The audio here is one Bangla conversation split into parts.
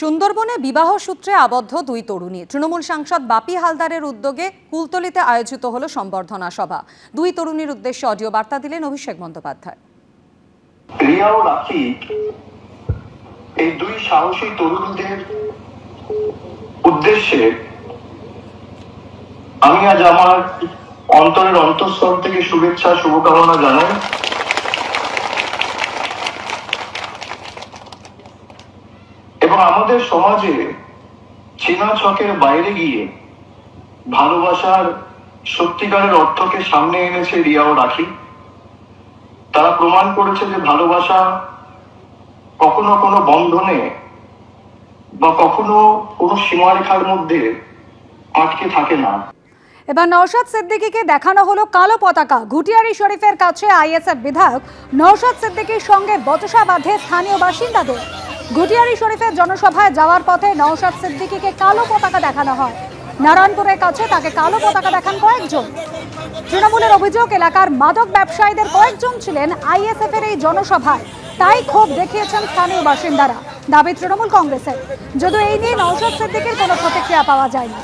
সুন্দরবনে বিবাহ সূত্রে আবদ্ধ দুই তরুণী। তৃণমূল সাংসদ বাপি হালদারের উদ্যোগে কুলতলিতে আয়োজিত হলো সম্বর্ধনা সভা। দুই তরুণীর উদ্দেশ্যে অডিও বার্তা দিলেন অভিষেক বন্দ্যোপাধ্যায়। রিয়া ও এই দুই সাহসী তরুণীদের উদ্দেশ্যে আমি আজ আমার অন্তরের অন্তঃস্থল থেকে শুভেচ্ছা, শুভকামনা জানাই। এবং আমাদের সমাজে চেনা ছকের বাইরে গিয়ে ভালোবাসার সত্যিকারের অর্থকে সামনে এনেছে রিয়া ও রাখি। তারা প্রমাণ করেছে যে ভালোবাসা কখনো কোনো বন্ধনে বা কখনো কোনো সীমারেখার মধ্যে আটকে থাকে না। এবার নওশাদ সিদ্দিকীকে দেখানো হলো কালো পতাকা। ঘুটিয়ারি শরীফের কাছে আইএসএফ বিধায়ক নওশাদ সিদ্দিকীর সঙ্গে বচসা বাঁধে স্থানীয় বাসিন্দাদের। ঘুটিয়ারি শরীফের জনসভায় যাওয়ার পথে নওশাদ সিদ্দিকিকে কালো পতাকা দেখানো হয়। নারায়ণপুরের কাছে তাকে কালো পতাকা দেখান কয়েকজন। তৃণমূলের অভিযোগ, এলাকার মাদক ব্যবসায়ীদের কয়েকজন ছিলেন আইএসএফ এর এই জনসভায়। তাই ক্ষোভ দেখিয়েছেন স্থানীয় বাসিন্দারা। দাবি তৃণমূল কংগ্রেসের। যদিও এই নিয়ে নওশাদ সিদ্দিকের কোনো প্রতিক্রিয়া পাওয়া যায়নি।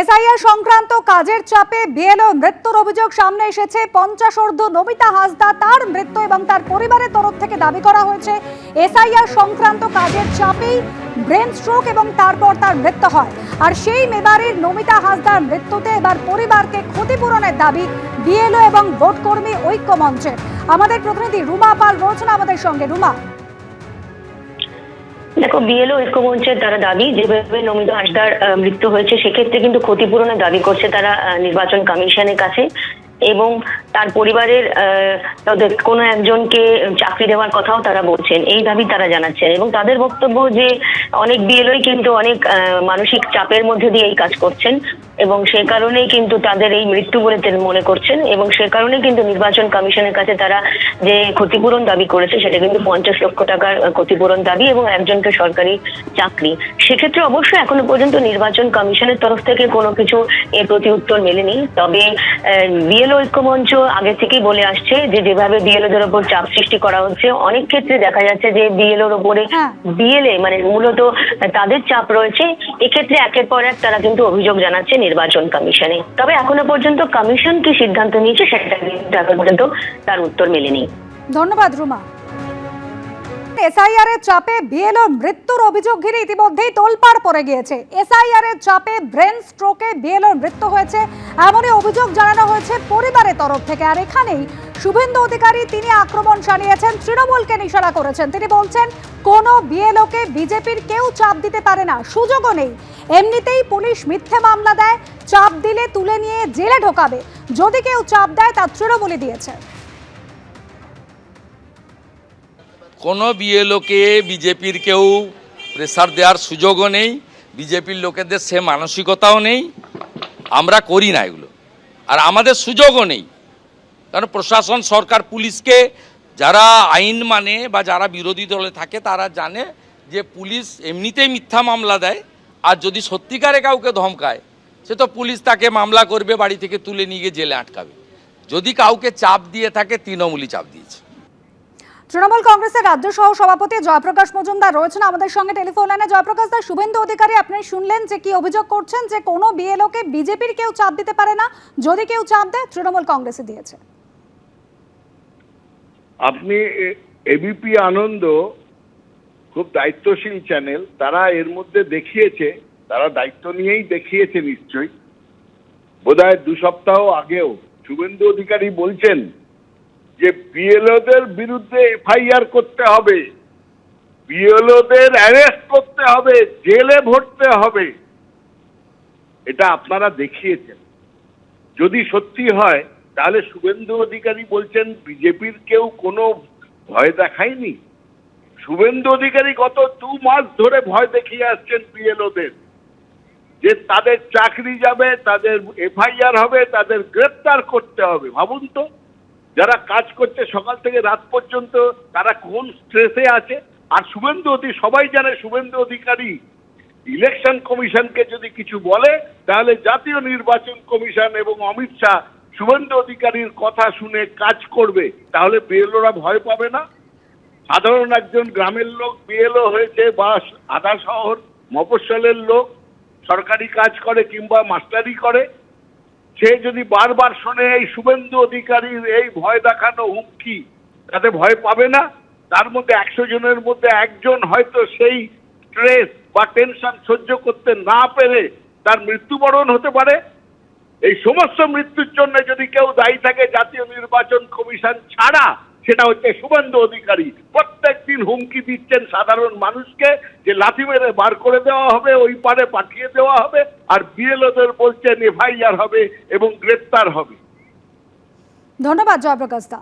এসআইআর সংক্রান্ত কাজের চাপে বিএলও মৃত্যুর অভিযোগ সামনে এসেছে। পঞ্চাশ ঊর্ধ্ব নমিতা হাসদা তার মৃত্যু এবং তার পরিবারের তরফ থেকে দাবি করা হয়েছে। এসআইআর সংক্রান্ত কাজের চাপেই ব্রেন স্ট্রোক এবং তারপর তার মৃত্যু হয়। আর সেই মেবারের নমিতা হাসদার মৃত্যুতে এবার পরিবারকে ক্ষতিপূরণের দাবি বিএলও এবং ভোটকর্মী ঐক্য মঞ্চের আমাদের প্রতিনিধি রুমা পাল রয়েছেন আমাদের সঙ্গে। রুমা। দেখো বিএলও ঐক্যমঞ্চের তারা দাবি, যেভাবে নমিত হাসদার মৃত্যু হয়েছে, সেক্ষেত্রে কিন্তু ক্ষতিপূরণের দাবি করছে তারা নির্বাচন কমিশনের কাছে এবং তার পরিবারের কোনো একজনকে চাকরি দেওয়ার কথাও তারা বলছেন। এই দাবি তারা জানাচ্ছেন এবং তাদের বক্তব্য যে অনেক বিএলওই কিন্তু অনেক মানসিক চাপের মধ্যে দিয়ে এই কাজ করছেন। এবং সে কারণেই কিন্তু তাদের এই মৃত্যু বলে তিনি মনে করছেন এবং সে কারণে কিন্তু নির্বাচন কমিশনের কাছে তারা যে ক্ষতিপূরণ দাবি করেছে সেটা কিন্তু পঞ্চাশ লক্ষ টাকার ক্ষতিপূরণ দাবি এবং একজনকে সরকারি চাকরি। সেক্ষেত্রে অবশ্যই এখনও পর্যন্ত নির্বাচন কমিশনের তরফ থেকে কোনো কিছু এর প্রতি উত্তর মেলেনি। তবে বিএলও ঐক্যমঞ্চ আগে থেকেই বলে আসছে যে যেভাবে বিএলওদের ওপর চাপ সৃষ্টি করা হচ্ছে অনেক ক্ষেত্রে দেখা যাচ্ছে যে বিএলওর ওপরে হ্যাঁ। বিএলএ মানে মূলত তাদের চাপ রয়েছে। এক্ষেত্রে একের পর এক তারা কিন্তু অভিযোগ জানাচ্ছে নির্বাচন কমিশনে। তবে এখনও পর্যন্ত কমিশন কি সিদ্ধান্ত নিয়েছে সেটা কিন্তু এখন পর্যন্ত তার উত্তর মেলেনি। ধন্যবাদ, রুমা। এসআইআর এর চাপে বিএলও মৃত্যুর অভিযোগ ঘিরে ইতিমধ্যেই তোলপাড় পড়ে গিয়েছে। এসআইআর এর চাপে ব্রেন স্ট্রোকে বিএলওর মৃত্যু হয়েছে, এমনই অভিযোগ জানানো হয়েছে পরিবারের তরফ থেকে। আর এখানেই শুভেন্দু অধিকারী, তিনি আক্রমণ শানিয়েছেন তৃণমূলকে নিশানা করেছেন। তিনি বলছেন, কোনো বিএলওকে বিজেপির কেউ চাপ দিতে পারে না, সুযোগও নেই। এমনিতেই পুলিশ মিথ্যে মামলা দেয়, চাপ দিলে তুলে নিয়ে জেলে ঢোকাবে। যদি কেউ চাপ দেয়, তা তৃণমূলই দিয়েছে। কোনো বিএলওকে বিজেপির কেউ প্রেসার দেওয়ার সুযোগও নেই, বিজেপির লোকেদের সে মানসিকতাও নেই। আমরা করি না এগুলো। আর আমাদের সুযোগও নেই। কারণ প্রশাসন, সরকার, পুলিশকে যারা আইন মানে বা যারা বিরোধী দলে থাকে, তারা জানে যে পুলিশ এমনিতেই মিথ্যা মামলা দেয়। আর যদি সত্যিকারে কাউকে ধমকায়, সে তো পুলিশ তাকে মামলা করবে, বাড়ি থেকে তুলে নিয়ে গিয়ে জেলে আটকাবে। যদি কাউকে চাপ দিয়ে থাকে, তৃণমূলই চাপ দিয়েছে। তৃণমূল কংগ্রেসের রাজ্য সহ সভাপতি জয়প্রকাশ মজুমদার রয়েছেন আমাদের সঙ্গে টেলিফোন লাইনে। জয়প্রকাশ দাস শুভেন্দু অধিকারী, আপনি শুনলেন যে কি অভিযোগ করছেন যে কোনো বিএলওকে বিজেপির কেউ চাপ দিতে পারে না। যদি কেউ চাপ দেয়, তৃণমূল কংগ্রেসে দিয়েছে। আপনি এবিপি আনন্দ খুব দায়িত্বশীল চ্যানেল, তারা এর মধ্যে দেখিয়েছে, তারা দায়িত্ব নিয়েই দেখিয়েছে নিশ্চয়ই। বোধহয় দু সপ্তাহ আগেও শুভেন্দু অধিকারী বলছেন যে বিএলওদের বিরুদ্ধে এফআইআর করতে হবে, বিএলওদের অ্যারেস্ট করতে হবে, জেলে ভরতে হবে। এটা আপনারা দেখিয়েছেন। যদি সত্যি হয় তাহলে শুভেন্দু অধিকারী বলছেন, বিজেপির কেউ কোনো ভয় দেখায়নি? শুভেন্দু অধিকারী গত দু মাস ধরে ভয় দেখিয়ে আসছেন বিএলওদের যে তাদের চাকরি যাবে, তাদের এফআইআর হবে, তাদের গ্রেপ্তার করতে হবে। ভাবুন তো, যারা কাজ করছে সকাল থেকে রাত পর্যন্ত, তারা কোন স্ট্রেসে আছে? আর শুভেন্দু অধি, সবাই জানে শুভেন্দু অধিকারী ইলেকশন কমিশনকে যদি কিছু বলে, তাহলে জাতীয় নির্বাচন কমিশন এবং অমিত শাহ শুভেন্দু অধিকারীর কথা শুনে কাজ করবে, তাহলে বিএলওরা ভয় পাবে না? সাধারণ একজন গ্রামের লোক বিএলও হয়েছে বা আধা শহর, মফস্বলের লোক, সরকারি কাজ করে কিংবা মাস্টারি করে, সে যদি বারবার শোনে এই শুভেন্দু অধিকারীর এই ভয় দেখানো হুমকি, তাতে ভয় পাবে না? তার মধ্যে একশো জনের মধ্যে একজন হয়তো সেই স্ট্রেস বা টেনশন সহ্য করতে না পেরে তার মৃত্যুবরণ হতে পারে। এই সমস্ত মৃত্যুর জন্য যদি কেউ দায়ী থাকে, জাতীয় নির্বাচন কমিশন ছাড়া, সেটা হচ্ছে শুভেন্দু অধিকারী। প্রত্যেক দিন হুমকি দিচ্ছেন সাধারণ মানুষকে যে লাথি মেরে বার করে দেওয়া হবে, ওই পারে পাঠিয়ে দেওয়া হবে, আর বিএলওদের বলছেন এফআইআর হবে এবং গ্রেপ্তার হবে। ধন্যবাদ, জয়প্রকাশ দা।